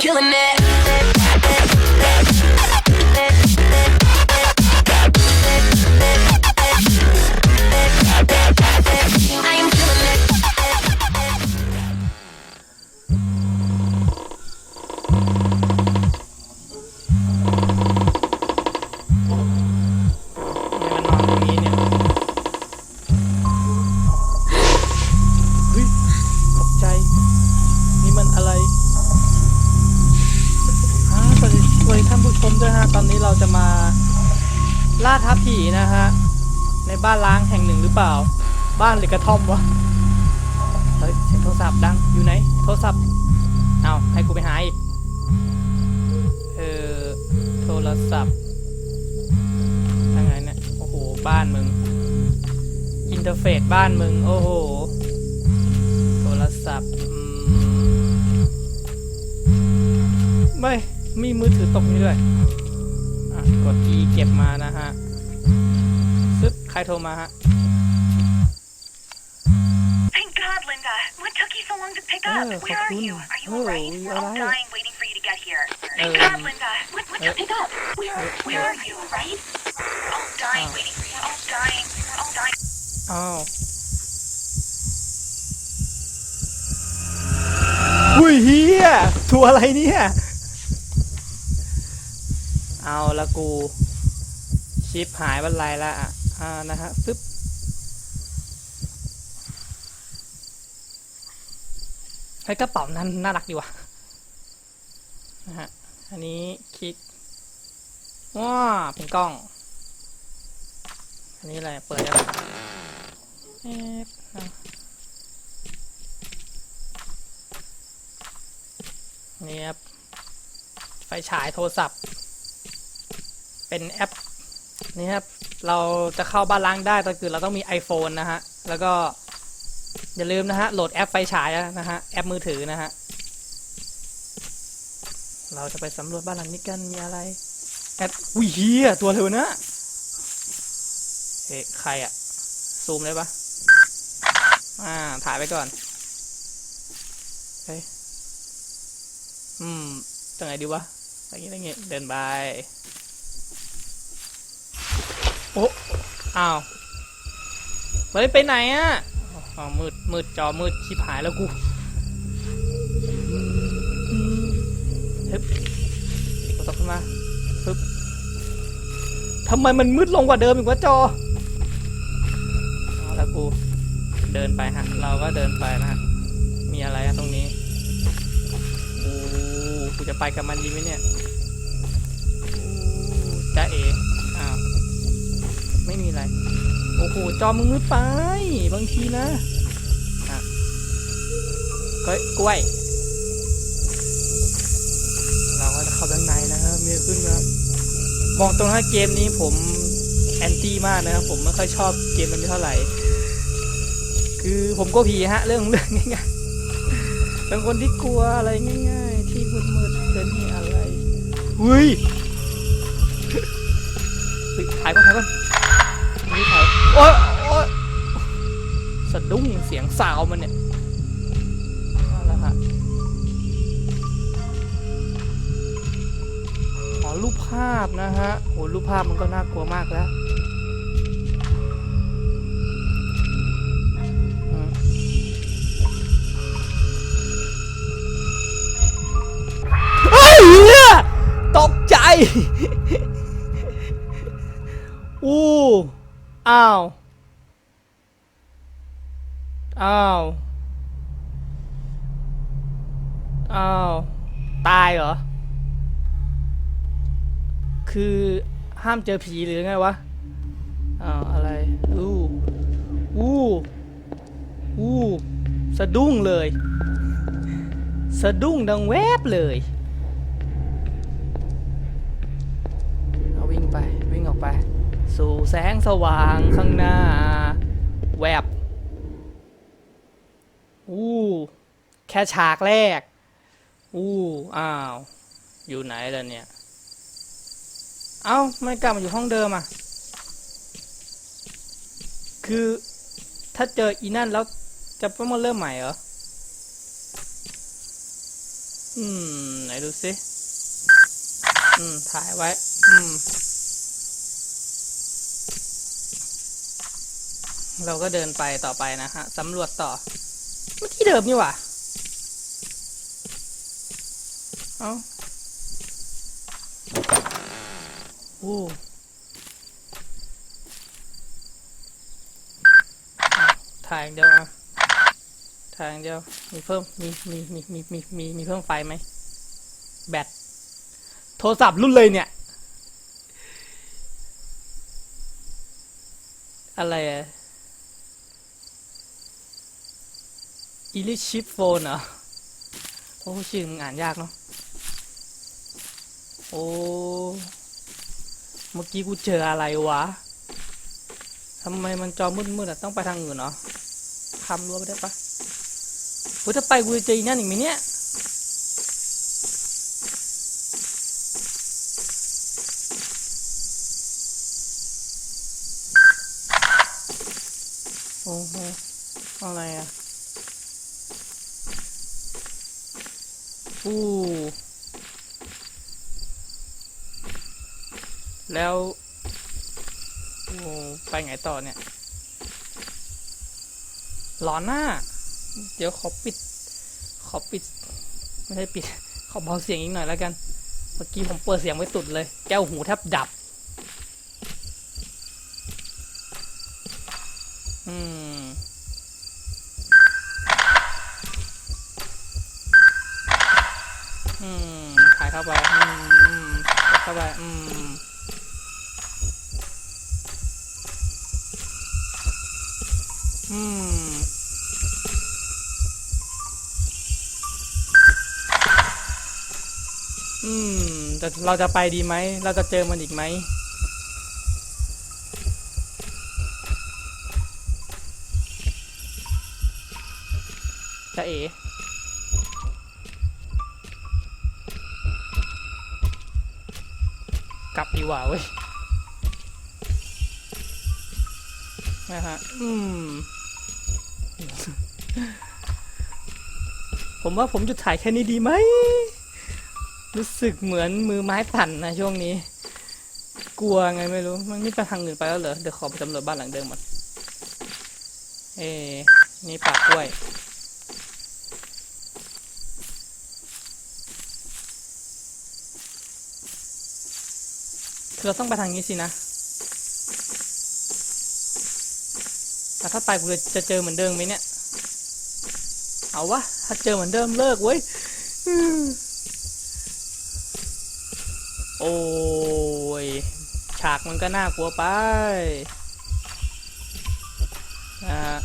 killing it. ล่าท้าผีนะฮะ ในบ้านล้างแห่งหนึ่งหรือเปล่า บ้านหรือกระท่อมวะ เฮ้ยเสียงโทรศัพท์ดัง อยู่ไหน โทรศัพท์ เอาให้กูไปหาอีก เออ โทรศัพท์ยังไงเนี่ย โอ้โห บ้านมึง อินเทอร์เฟซบ้านมึง โอ้โห โทรศัพท์ไม่ มีมือถือตกนี่ด้วย อะกด E เก็บมานะฮะซึบใครโทรมาฮะ Thank God, Linda. What took you so long to pick Oh, up? Where are Cocoon. you? Are you Oh, alright? you We're all alright? dying waiting for you to get here. Thank Um, God, Linda. What, what took uh, pick up? Where, where are you, alright? We're all dying Oh. waiting for you. We're all dying. We're all dying. อ้าวอุ้ยเฮียตัวอะไรเนี่ย เอาละกู ชิปหายบรรลัยละอ่านะฮะปึ๊บไอ้กระเป๋านั้นน่ารักดีว่ะนะฮะอันนี้คลิกว้าเป็นกล้อง อันนี้อะไรเปิดได้ปะเอ๊ะอะนี่ครับไฟฉายโทรศัพท์ เป็นแอปนี่ครับเราจะเข้าบ้านล้างได้ก็คือเราต้องมี iPhone นะฮะแล้วก็อย่าลืมนะฮะโหลดแอปไฟฉายนะฮะแอปมือถือนะฮะเราจะไปสำรวจบ้านหลังนี้กันมีอะไรแอปอุ้ยเฮียตัวเร็วนะเฮ้ใครอะซูมได้ปะอ่าถ่ายไปก่อนเฮ้ยอืมจังไงดีวะอย่างงี้อย่างงี้เดินไป โอ้อ้าวเฮ้ยไปไหนอะอ๋อมืดมืดจอมืดชิบหายแล้วกูฮึบตกขึ้นมาปึ๊บทำไมมันมืดลงกว่าเดิมอีกวะจอเอาละกูเดินไปฮะ เราก็เดินไปนะฮะ มีอะไรอะตรงนี้โอ้กูจะไปกับมันดีไหมเนี่ยโอ้จ้าเออ้าว ไม่มีอะไร โอ้โห จอมึงมืดไป บางทีนะอะกล้วยกล้วย เราก็จะเข้าด้านในนะครับมีขึ้นครับมองตรงนะเกมนี้ผมแอนตี้มากนะครับผมไม่ค่อยชอบเกมมันเท่าไหร่ คือผมก็ผีฮะ เรื่องเรื่องง่ายๆเป็นคนที่กลัวอะไรง่าย ๆ ที่มืดๆเป็นนี่อะไรอุ้ยเฮ้ยถ่ายก่อนถ่ายก่อน นี่ถ่ายโอ๊ยโอ๊ยสะดุ้งเสียงสาวมันเนี่ยเอาละฮะอ๋อรูปภาพนะฮะโหรูปภาพมันก็น่ากลัวมากแล้วอืมเฮียตกใจอู้ อ้าว อ้าว อ้าว ตายเหรอ คือห้ามเจอผีหรือไงวะ อ้าว อะไร อู้อู้อู้สะดุ้งเลย สะดุ้งดังแวบเลยเอาวิ่งไป วิ่งออกไป สู่แสงสว่างข้างหน้า แวบอู้แค่ฉากแรก อู้อ้าว อยู่ไหนล่ะเนี่ย เอ้าไม่กลับมาอยู่ห้องเดิมอะ คือถ้าเจออีนั่นแล้วจะต้องมาเริ่มใหม่เหรอ อืม ไหนดูสิ อืม ถ่ายไว้ อืม เราก็เดินไปต่อไปนะฮะสำรวจต่อ เมื่อที่เดิมนี่หว่าเอ้าโอ้อะถ่ายอย่างเดียวอะถ่ายอย่างเดียว มีเพิ่ม มี มี มี มี มี มี มีเพิ่มไฟไหม แบต โทรศัพท์รุ่นเลยเนี่ย อะไรอะ อีลิชิปโฟนเหรอ โอ้ชื่ออ่านยากเนาะ โอ้ เมื่อกี้กูเจออะไรวะ ทำไมมันจอมืดๆอะ ต้องไปทางอื่นเหรอคำรั้วไปได้ปะกูจะไปกูจะเจออีนั่นอีกไหมเนี่ย โอ้โหอะไรอะ อู้ แล้วโอ้ไปไงต่อเนี่ย หลอนหน้า เดี๋ยวขอปิด ขอปิด ไม่ได้ปิด ขอเบาเสียงอีกหน่อยแล้วกัน เมื่อกี้ผมเปิดเสียงไว้สุดเลย แก้วหูแทบดับ อืม เข้าไปอืมเข้าไปอืมอืมอืมแต่เราจะไปดีไหม เราจะเจอมันอีกไหมจะเอ๋ ลับดีกว่าเว้ยนะฮะอืม ผมว่าผมจะถ่ายแค่นี้ดีไหม รู้สึกเหมือนมือไม้สั่นนะช่วงนี้ กลัวไงไม่รู้ มันไม่ไปทางอื่นไปแล้วเหรอ เดี๋ยวขอไปสำรวจบ้านหลังเดิมก่อนเอ้นี่ปากกล้วย คือเราต้องไปทางนี้สินะ แต่ถ้าไปกูจะเจอเหมือนเดิมไหมเนี่ย เอาวะ ถ้าเจอเหมือนเดิมเลิกเว้ย โอ้ย ฉากมันก็น่ากลัวไปนะฮะ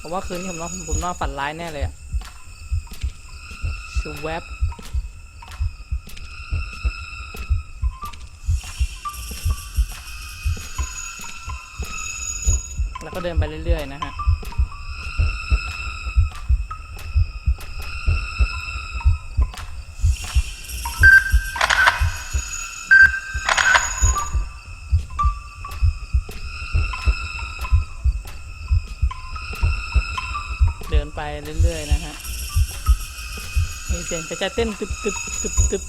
ผมว่าคืนนี้ผมนอนผมนอนฝันร้ายแน่เลยอะชูแวบ แล้วก็เดินไปเรื่อยๆนะฮะเดินไปเรื่อยๆนะฮะมีเสียงจะจะเต้นตึบตึบตึบตึบ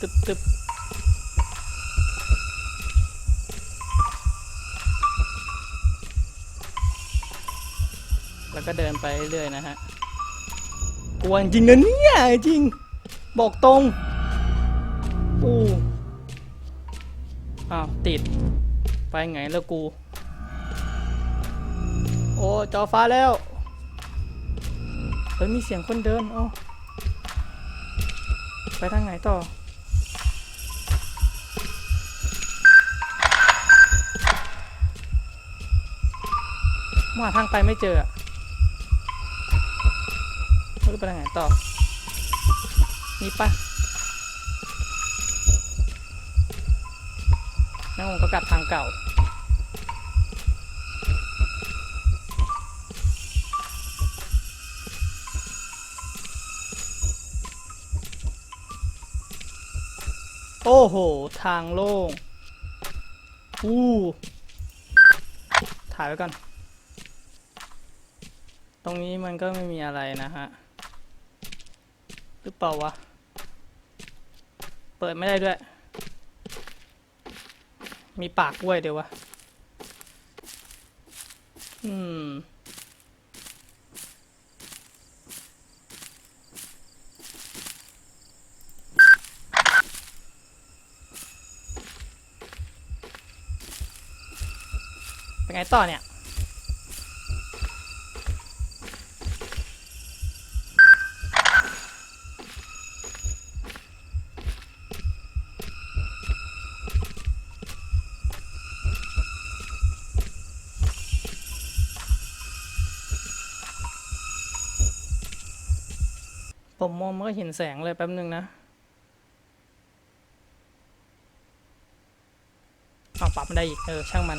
ตึบตึบ แล้วก็เดินไปเรื่อยนะฮะกลัวจริงนะเนี่ยจริง บอกตรงอู้อ้าวติด ไปไงแล้วกู โอ้จอฟ้าแล้ว เฮ้ย มีเสียงคนเดิน เอ้าไปทางไหนต่อมาทางไปไม่เจอ อะไม่รู้ไปทางไหนต่อ นี่ปะงั้นผมก็กลับทางเก่า โอ้โห ทางโล่ง อู้ถ่ายไว้ก่อน ตรงนี้มันก็ไม่มีอะไรนะฮะ หรือเปล่าวะ เปิดไม่ได้ด้วย มีปากกล้วยเดี๋ยววะ อืม เป็นไงต่อเนี่ย ผ มมองมันก็เห็นแสงเลยแป๊บหนึ่งนะเอาปรับมันได้อีก เออ ช่างมัน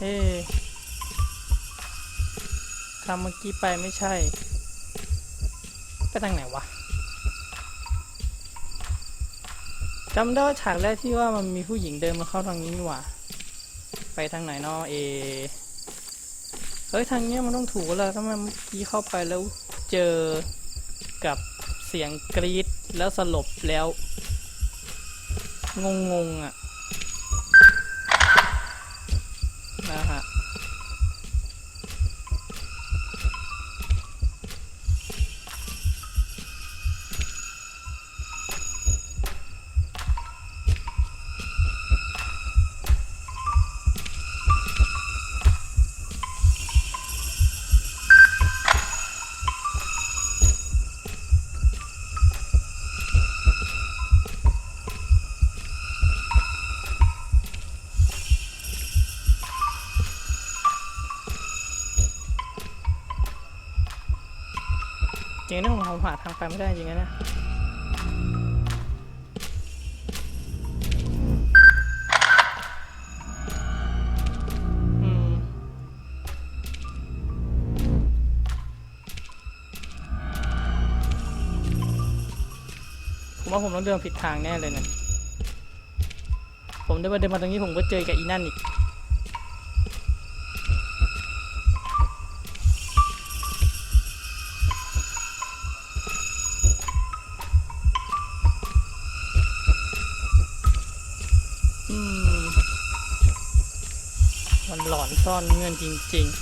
เอ๊ทำเมื่อกี้ไปไม่ใช่ ไปทางไหนวะจำได้ว่าฉากแรกที่ว่ามันมีผู้หญิงเดินมาเข้าทางนี้นี่หว่า ไปทางไหนเนาะเอ เฮ้ยทางเนี้ยมันต้องถูกแล้วถ้ามันเมื่อกี้เข้าไปแล้วเจอกับเสียงกรีดแล้วสลบแล้ว งงงๆอะนะ จริงๆเนี่ยผมหาทางไปไม่ได้จริงๆนะผมว่าผมต้องเดินผิดทางแน่เลยเนี่ยผมเดินมาเดินมาตรงนี้ผมก็เจอกับอีนั่นอีก หลอนซ่อนเงื่อนจริงๆ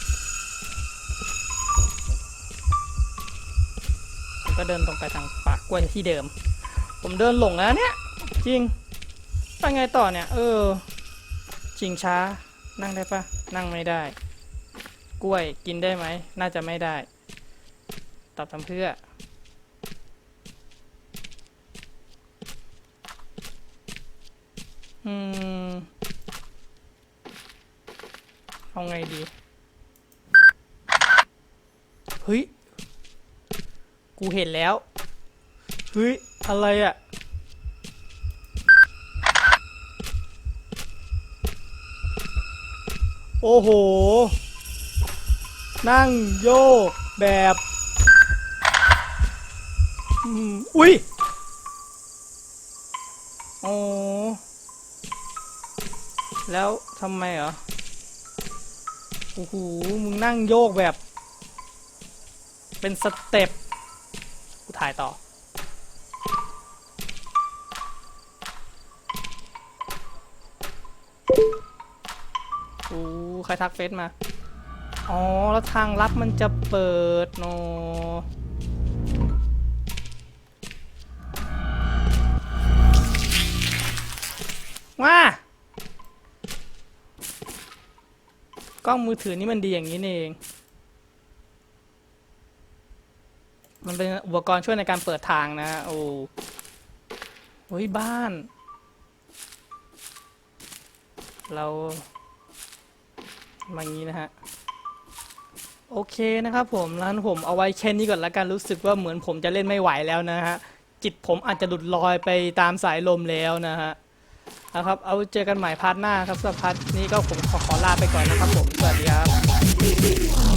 ผมก็เดินตรงไปทางปากกล้วยที่เดิม ผมเดินหลงแล้วเนี่ย จริงไปไงต่อเนี่ย เออ จริงช้า นั่งได้ปะนั่งไม่ได้ กล้วยกินได้ไหม น่าจะไม่ได้ ตอบทำเพื่ออืม เอาไงดี เฮ้ย กูเห็นแล้ว เฮ้ย อะไรอะ่ะโอ้โห นั่งโยกแบบอุ้ยโอ้แล้วทำไมเหรอ อ้โหมึงนั่งโยกแบบ เป็นสเต็ปกูถ่ายต่อ โอ้ใครทักเฟซมา อ๋อ แล้วทางลับมันจะเปิดโนว้าก ล้องมือถือนี่มันดีอย่างนี้นี่เอง มันเป็นอุปกรณ์ช่วยในการเปิดทางนะ โอ้โฮ้ยบ้าน เรามางนี้นะฮะ โอเคนะครับผมร้านผมเอาไว้แค่นี้ก่อนละกันรู้สึกว่าเหมือนผมจะเล่นไม่ไหวแล้วนะฮะ จิตผมอาจจะหลุดลอยไปตามสายลมแล้วนะฮะ นะครับ เอาเจอกันใหม่พาร์ทหน้าครับสำหรับพาร์ทนี้ก็ผมขอขอลาไปก่อนนะครับผม สวัสดีครับ